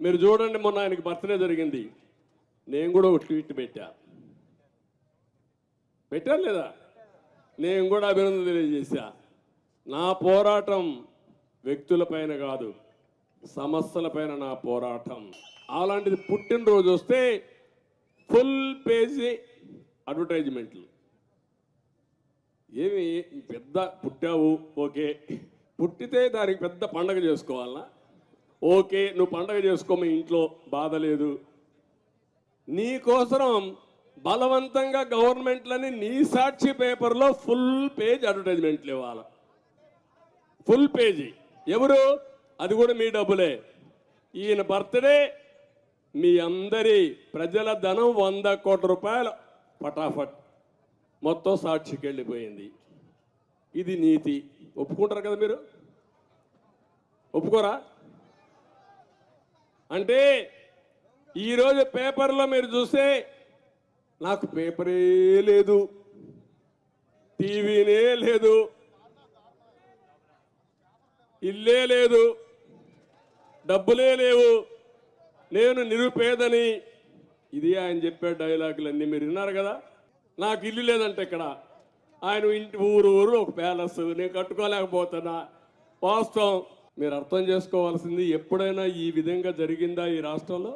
మీరు చూడండి మొన్న ఆయనకి బర్త్డే జరిగింది. నేను కూడా ఒక ట్వీట్ పెట్టా. పెట్టాను లేదా? నేను కూడా అభినందన తెలియజేశా. నా పోరాటం వ్యక్తులపైన కాదు సమస్యలపైన నా పోరాటం. అలాంటిది పుట్టినరోజు వస్తే ఫుల్ పేజీ అడ్వర్టైజ్మెంట్లు. ఏమి పెద్ద పుట్టావు? ఓకే. పుట్టితే దానికి పెద్ద పండగ చేసుకోవాలా? ఓకే నువ్వు పండగ చేసుకో మీ ఇంట్లో బాధ లేదు. నీ కోసం బలవంతంగా గవర్నమెంట్లని నీ సాక్షి పేపర్లో ఫుల్ పేజ్ అడ్వర్టైజ్మెంట్లు ఇవ్వాలి. Full page. ఎవరు? అది కూడా మీ డబ్బులే. ఈయన బర్త్డే మీ అందరి ప్రజల ధనం వంద కోట్ల రూపాయలు. పటాఫట్. మొత్తం సాక్షికి వెళ్ళిపోయింది. ఇది నీతి. ఒప్పుకుంటారు కదా మీరు? ఒప్పుకోరా? అంటే ఈరోజు పేపర్లో మీరు చూస్తే నాకు పేపరే లేదు టీవీనే లేదు ఇల్లే లేదు డబ్బులే లేవు నేను నిరుపేదని. ఇది ఆయన చెప్పే డైలాగులన్నీ మీరు విన్నారు కదా? నాకు ఇల్లు లేదంటే ఇక్కడ ఆయన ఇంటి ఊరు ఊరు ఒక ప్యాలెస్ నేను కట్టుకోలేకపోతున్నా. వాస్తవం. మీరు అర్థం చేసుకోవాల్సింది ఎప్పుడైనా ఈ విధంగా జరిగిందా ఈ రాష్ట్రంలో?